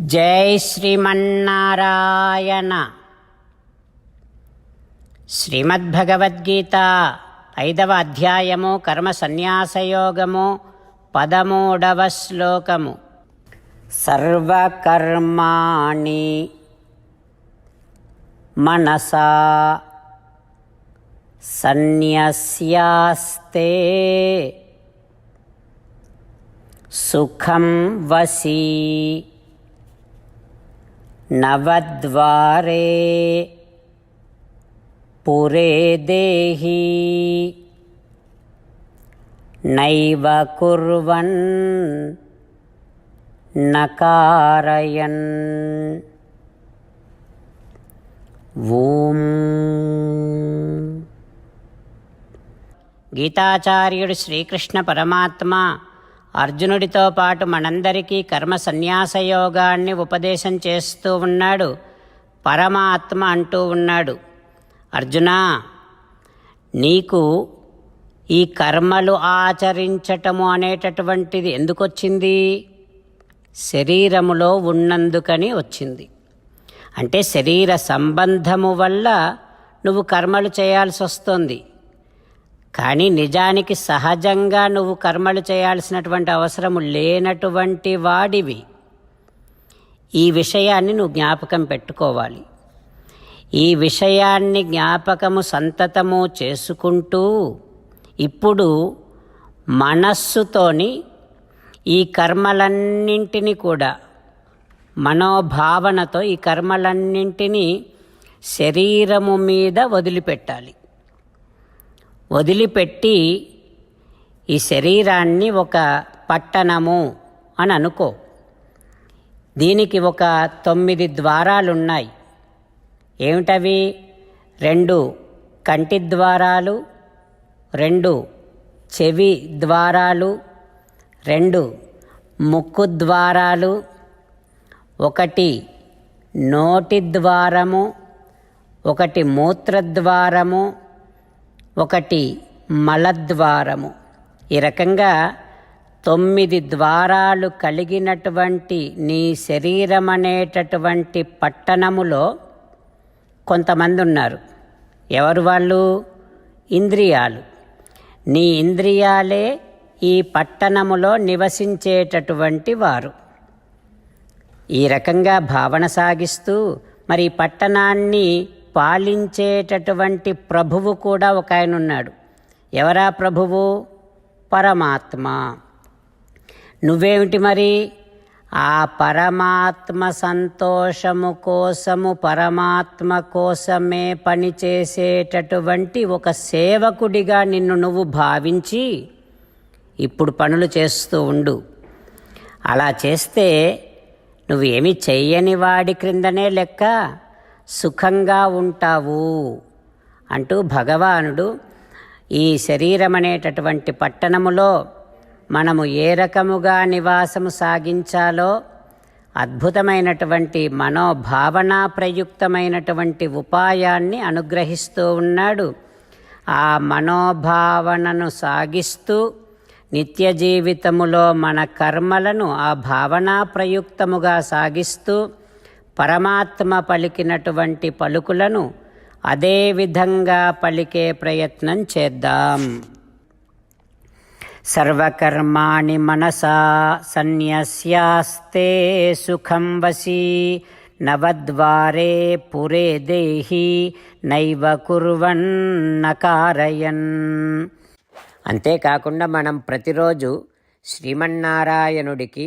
జై శ్రీమన్నారాయణ. శ్రీమద్భగవద్గీత ఐదవ అధ్యాయము కర్మ సన్యాసయోగము పదమూడవ శ్లోకము. సర్వకర్మాణి మనసా సన్యస్యాస్తే సుఖం వసీ నవద్వారే పురే దేహి నైవ కుర్వన్ నకారయన్. ఓం గీతాచార్యుడు శ్రీకృష్ణ పరమాత్మ అర్జునుడితో పాటు మనందరికీ కర్మ సన్యాసయోగాన్ని ఉపదేశం చేస్తూ ఉన్నాడు. పరమాత్మ అంటూ ఉన్నాడు. అర్జునా నీకు ఈ కర్మలు ఆచరించటము అనేటటువంటిది ఎందుకొచ్చింది? శరీరములో ఉన్నందుకని వచ్చింది. అంటే శరీర సంబంధము వల్ల నువ్వు కర్మలు చేయాల్సి వస్తుంది కానీ నిజానికి సహజంగా నువ్వు కర్మలు చేయాల్సినటువంటి అవసరము లేనటువంటి వాడివి. ఈ విషయాన్ని నువ్వు జ్ఞాపకం పెట్టుకోవాలి. ఈ విషయాన్ని జ్ఞాపకము సంతతము చేసుకుంటూ ఇప్పుడు మనస్సుతోని ఈ కర్మలన్నింటినీ కూడా మనోభావనతో ఈ కర్మలన్నింటినీ శరీరము మీద వదిలిపెట్టాలి. వదిలిపెట్టి ఈ శరీరాన్ని ఒక పట్టణము అని అనుకో. దీనికి ఒక తొమ్మిది ద్వారాలున్నాయి. ఏమిటవి? రెండు కంటి ద్వారాలు రెండు చెవి ద్వారాలు రెండు ముక్కు ద్వారాలు ఒకటి నోటి ద్వారము ఒకటి మూత్రద్వారము ఒకటి మలద్వారము. ఈ రకంగా తొమ్మిది ద్వారాలు కలిగినటువంటి నీ శరీరం అనేటటువంటి పట్టణములో కొంతమంది ఉన్నారు. ఎవరు వాళ్ళు? ఇంద్రియాలు. నీ ఇంద్రియాలే ఈ పట్టణములో నివసించేటటువంటి వారు. ఈ రకంగా భావన సాగిస్తూ మరి పట్టణాన్ని పాలించేటటువంటి ప్రభువు కూడా ఒక ఆయన ఉన్నాడు ఎవరా ప్రభువు? పరమాత్మ. నువ్వేమిటి మరి? ఆ పరమాత్మ సంతోషము కోసము పరమాత్మ కోసమే పనిచేసేటటువంటి ఒక సేవకుడిగా నిన్ను నువ్వు భావించి ఇప్పుడు పనులు చేస్తూ ఉండు. అలా చేస్తే నువ్వు ఏమి చెయ్యని వాడి క్రిందనే లెక్క సుఖంగా ఉంటావు అంటూ భగవానుడు ఈ శరీరం అనేటటువంటి పట్టణములో మనము ఏ రకముగా నివాసము సాగించాలో అద్భుతమైనటువంటి మనోభావనా ప్రయుక్తమైనటువంటి ఉపాయాన్ని అనుగ్రహిస్తూ ఉన్నాడు. ఆ మనోభావనను సాగిస్తూ నిత్య జీవితములో మన కర్మలను ఆ భావనా ప్రయుక్తముగా సాగిస్తూ పరమాత్మ పలికినటువంటి పలుకులను అదే విధంగా పలికే ప్రయత్నం చేద్దాం. సర్వకర్మాణి మనసా సన్యస్యాస్తే సుఖం వసి నవద్వారే పురే దేహి నైవ కుర్వన్నకారయన్ అంతేకాకుండా మనం ప్రతిరోజు శ్రీమన్నారాయణుడికి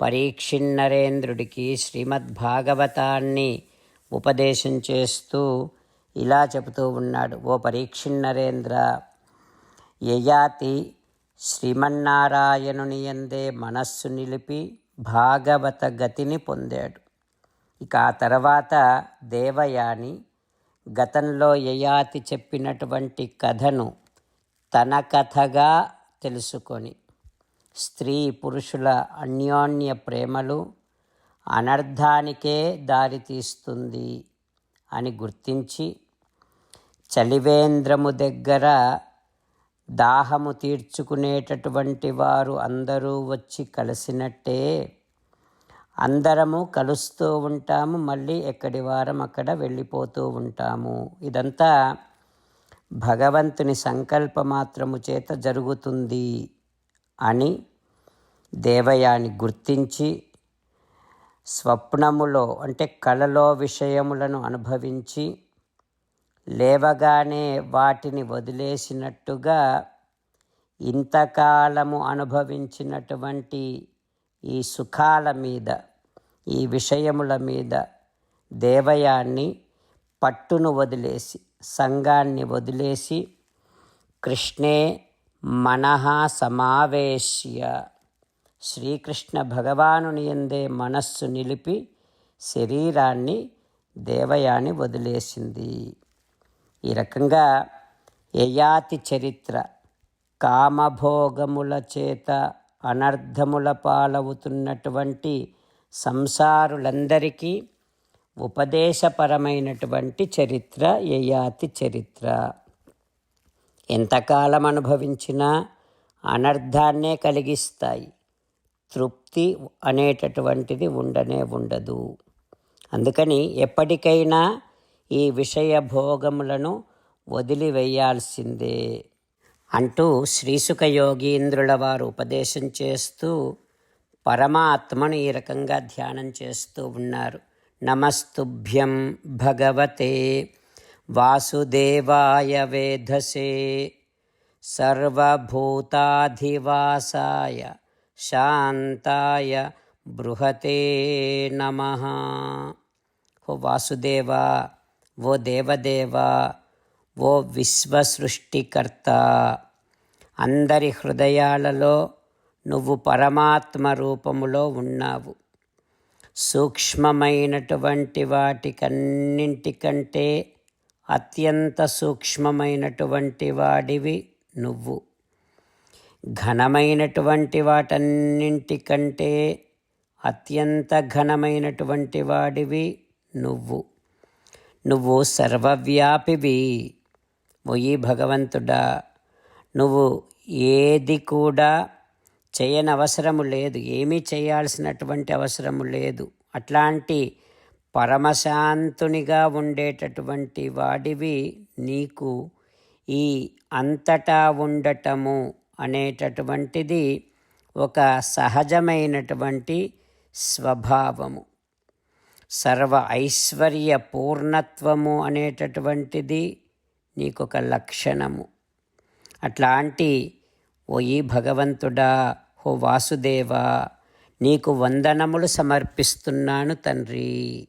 పరీక్షిన్నరేంద్రుడికి శ్రీమద్భాగవతాన్ని ఉపదేశం చేస్తూ ఇలా చెబుతూ ఉన్నాడు. ఓ పరీక్షిన్నరేంద్ర యయాతి శ్రీమన్నారాయణుని ఎందే మనస్సు నిలిపి భాగవత గతిని పొందాడు. ఇక ఆ తర్వాత దేవయాని గతంలో యయాతి చెప్పినటువంటి కథను తన కథగా తెలుసుకొని స్త్రీ పురుషుల అన్యోన్య ప్రేమలు అనర్థానికే దారితీస్తుంది అని గుర్తించి చలివేంద్రము దగ్గర దాహము తీర్చుకునేటటువంటి వారు అందరూ వచ్చి కలిసినట్టే అందరము కలుస్తూ ఉంటాము మళ్ళీ ఎక్కడి వారం అక్కడ వెళ్ళిపోతూ ఉంటాము. ఇదంతా భగవంతుని సంకల్ప మాత్రము చేత జరుగుతుంది. అని దేవయాని గుర్తించి స్వప్నములో అంటే కలలో విషయములను అనుభవించి లేవగానే వాటిని వదిలేసినట్టుగా ఇంతకాలము అనుభవించినటువంటి ఈ సుఖాల మీద ఈ విషయముల మీద దేవయాన్ని పట్టును వదిలేసి సంఘాన్ని వదిలేసి కృష్ణే మనః సమావేశ్య. శ్రీకృష్ణ భగవానుని ఎందే మనస్సు నిలిపి శరీరాన్ని దేవయాని వదిలేసింది. ఈ రకంగా యయాతి చరిత్ర కామభోగముల చేత అనర్థముల పాలవుతున్నటువంటి సంసారులందరికీ ఉపదేశపరమైనటువంటి చరిత్ర యయాతి చరిత్ర. ఎంతకాలం అనుభవించినా అనర్థాన్నే కలిగిస్తాయి. తృప్తి అనేటటువంటిది ఉండనే ఉండదు. అందుకని ఎప్పటికైనా ఈ విషయ భోగములను వదిలివేయాల్సిందే. అంటూ శ్రీసుఖ యోగీంద్రుల వారు ఉపదేశం చేస్తూ పరమాత్మను ఈ రకంగా ధ్యానం చేస్తూ ఉన్నారు. నమస్తుభ్యం భగవతే వాసుదేవాయ వేధసే. సర్వభూతాధివాసాయ శాంతాయ బృహతే నమ. ఓ వాసుదేవా ఓ దేవదేవా ఓ విశ్వసృష్టికర్త అందరి హృదయాలలో నువ్వు పరమాత్మ రూపములో ఉన్నావు. సూక్ష్మమైనటువంటి వాటికన్నింటికంటే అత్యంత సూక్ష్మమైనటువంటి వాడివి నువ్వు. ఘనమైనటువంటి వాటన్నింటికంటే అత్యంత ఘనమైనటువంటి వాడివి నువ్వు. నువ్వు సర్వవ్యాపివి. ఒయి భగవంతుడా నువ్వు ఏది కూడా చేయనవసరము లేదు. ఏమీ చేయాల్సినటువంటి అవసరము లేదు. అట్లాంటి పరమశాంతునిగా ఉండేటటువంటి వాడివి నీకు ఈ అంతటా ఉండటము అనేటటువంటిది ఒక సహజమైనటువంటి స్వభావము. సర్వ ఐశ్వర్య పూర్ణత్వము అనేటటువంటిది నీకొక లక్షణము. అట్లాంటి ఓయి భగవంతుడా ఓ వాసుదేవా నీకు వందనములు సమర్పిస్తున్నాను తండ్రి.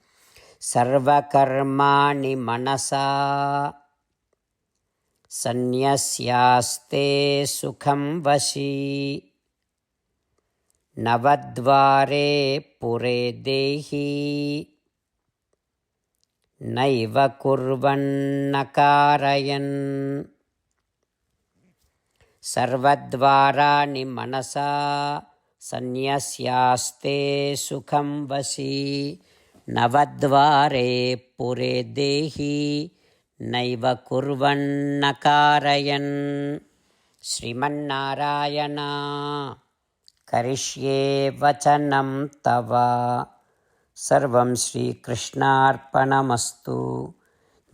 సర్వకర్మాణి మనసా సన్యస్యాస్తే సుఖం వశీ నవద్వారే పురే దేహి నైవ కుర్వన్నకారయన్ సర్వద్వారాణి మనసా సన్యస్యాస్తే సుఖం వశీ నవద్వారే పురే దేహి నైవ కుర్వన్నకారయన్ శ్రీమన్నారాయణ కరిష్యే వచనం తవ. సర్వం శ్రీకృష్ణార్పణమస్తు.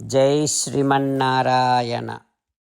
జై శ్రీమన్నారాయణ.